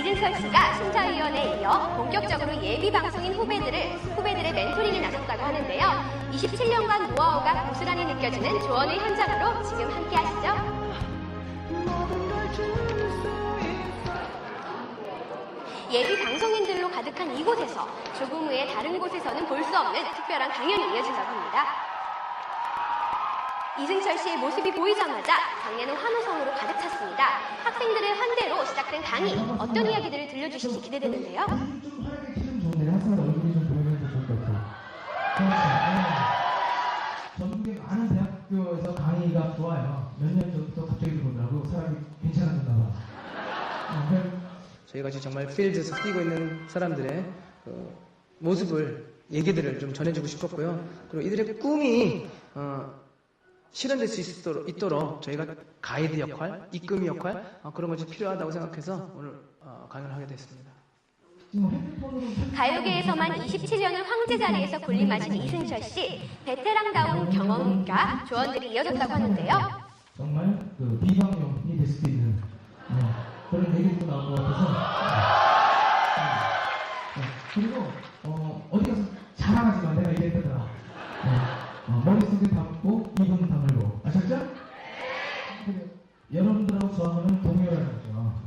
이승철 씨가 심사위원에 이어 본격적으로 예비 방송인 후배들을 후배들의 멘토링에 나섰다고 하는데요. 27년간 노하우가 고스란히 느껴지는 조언의 현장으로 지금 함께 하시죠. 예비 방송인들로 가득한 이곳에서 조금 후에 다른 곳에서는 볼 수 없는 특별한 강연이 이어진다고 합니다. 이승철 씨의 모습이 보이자마자 방에는 환호성으로 가득 찼습니다. 학생들의 환대로 시작된 강의, 어떤 이야기들을 들려주실지 기대되는데요. 좀 하나의 기분 좋은데 항상 얼굴이 좀 보여주면 좋을 것 같아요. 전국의 많은 대학교에서 강의가 좋아요. 몇 년 전부터 갑자기 들어오더라고. 사람이 괜찮아졌나 봐. 저희가 지금 정말 필드에서 뛰고 있는 사람들의 그 모습을 얘기들을 좀 전해주고 싶었고요. 그리고 이들의 꿈이 어, 실현될 수 있도록, 있도록 저희가 가이드 역할, 이끌미 역할 어, 그런 것이 필요하다고 생각해서 오늘 어, 강연을 하게 됐습니다. 가요계에서만 27년을 황제 자리에서 군림하신 이승철 씨, 베테랑다운 경험과 조언들이 이어졌다고 하는데요. 정말 그 비방용이 될 수도 있는 어, 그런 얘기도 나온 것 같아서 어, 어, 그리고 어, 어디 가서 자랑하지 마 내가 이랬더라 어, 어, 머릿속에 담고 입은 다물고 아셨죠? 그리고 저하고는 동료라는 거죠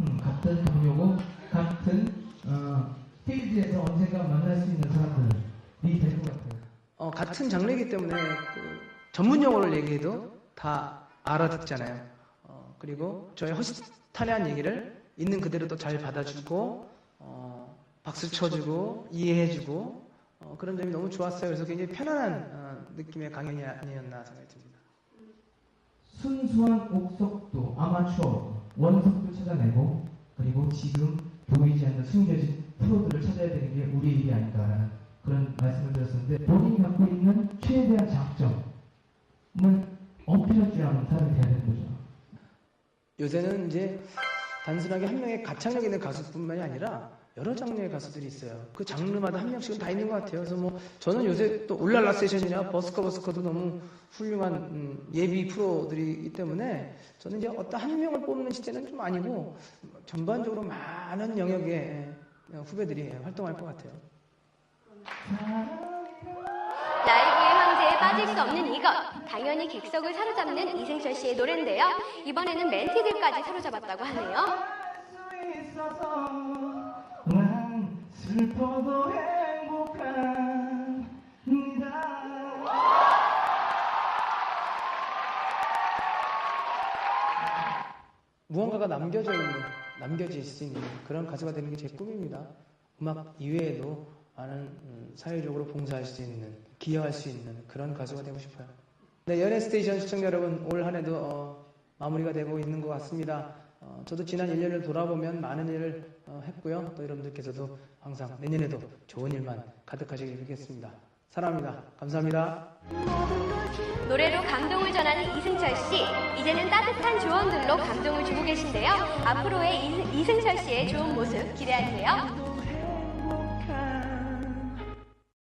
음, 같은 동료고 같은 어, 필드에서 언젠가 만날 수 있는 사람들이 될 것 같아요 어, 같은 장르이기 때문에 그 전문 용어를 얘기해도 다 알아듣잖아요. 어, 그리고 저의 허심탄회한 얘기를 있는 그대로 또 잘 받아주고 어, 박수 쳐주고 이해해주고 어, 그런 점이 너무 좋았어요. 그래서 굉장히 편안한 어, 느낌의 강연이 아니었나 생각이 듭니다. 순수한 옥석도 아마추어 원석도 찾아내고 그리고 지금 보이지 않는 숨겨진 프로들을 찾아야 되는 게 우리의 일이 아닌가라는 그런 말씀을 드렸었는데 본인이 갖고 있는 최대한 장점을 어필할 줄 아는 사람이 돼야 되는 거죠. 요새는 이제 단순하게 한 명의 가창력 있는 가수뿐만이 아니라 여러 장르의 가수들이 있어요. 그 장르마다 한 명씩은 다 있는 것 같아요. 그래서 뭐 저는 요새 또 올랄라 세션이나 버스커 버스커도 너무 훌륭한 음, 예비 프로들이기 때문에 저는 이제 어떤 한 명을 뽑는 시대는 좀 아니고 전반적으로 많은 영역의 후배들이 활동할 것 같아요. 나에게 황제에 빠질 수 없는 이것. 당연히 객석을 사로잡는 이승철 씨의 노래인데요. 이번에는 멘티들까지 사로잡았다고 하네요. 난 슬퍼도 행복합니다. 무언가가 남겨져 있는, 남겨질 수 있는 그런 가수가 되는 게 제 꿈입니다. 음악 이외에도 많은 음, 사회적으로 봉사할 수 있는, 기여할 수 있는 그런 가수가 되고 싶어요. 네, 연예 스테이션 시청자 여러분, 올 한 해도 어, 마무리가 되고 있는 것 같습니다. 어, 저도 지난 1년을 돌아보면 많은 일을 어, 했고요. 또 여러분들께서도 항상 내년에도 좋은 일만 가득하시길 빌겠습니다. 사랑합니다. 감사합니다. 노래로 감동을 전하는 이승철 씨. 이제는 따뜻한 조언들로 감동을 주고 계신데요. 앞으로의 이- 이승철 씨의 좋은 모습 기대하세요.